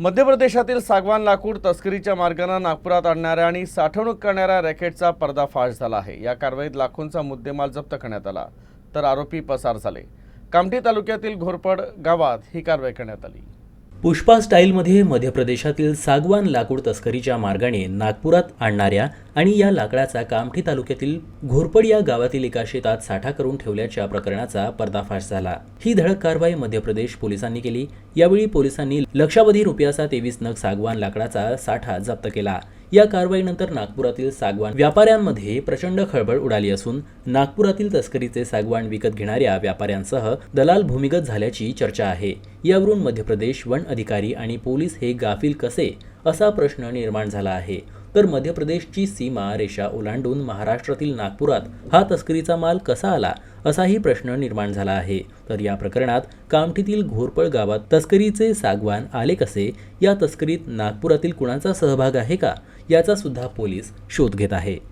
मध्य प्रदेशातील सागवान लाकूड तस्करीच्या मार्गानं नागपुरात आणणाऱ्या आणि साठवणूक करणाऱ्या रॅकेटचा पर्दाफाश झाला आहे. या कारवाईत लाखोंचा मुद्देमाल जप्त करण्यात आला तर आरोपी पसार झाले. कामठी तालुक्यातील घोरपड गावात ही कारवाई करण्यात आली. पुष्पा स्टाईलमध्ये मध्य प्रदेशातील सागवान लाकूड तस्करीच्या मार्गाने नागपुरात आणणाऱ्या आणि या लाकडाचा कामठी तालुक्यातील घोरपड या गावातील एका शेतात साठा करून ठेवल्याच्या प्रकरणाचा पर्दाफाश झाला. ही धडक कारवाई मध्य प्रदेश पोलिसांनी केली. यावेळी पोलिसांनी लक्षावधी रुपयाचा तेवीस नग सागवान लाकडाचा साठा जप्त केला. या कारवाईनंतर नागपुरातील सागवान व्यापाऱ्यांमध्ये प्रचंड खळबळ उडाली असून नागपुरातील तस्करीचे सागवान विकत घेणाऱ्या व्यापाऱ्यांसह दलाल भूमिगत झाल्याची चर्चा आहे. यावरून मध्य प्रदेश वन अधिकारी आणि पोलीस हे गाफील कसे असा प्रश्न निर्माण झाला आहे. तर मध्य प्रदेशची सीमा रेषा ओलांडून महाराष्ट्रातील नागपुरात हा तस्करीचा माल कसा आला असाही प्रश्न निर्माण झाला आहे. तर या प्रकरणात कामठीतील घोरपळ गावात तस्करीचे सागवान आले कसे? या तस्करीत नागपुरातील कुणाचा सहभाग आहे का? याचा सुद्धा पोलीस शोध घेत आहे.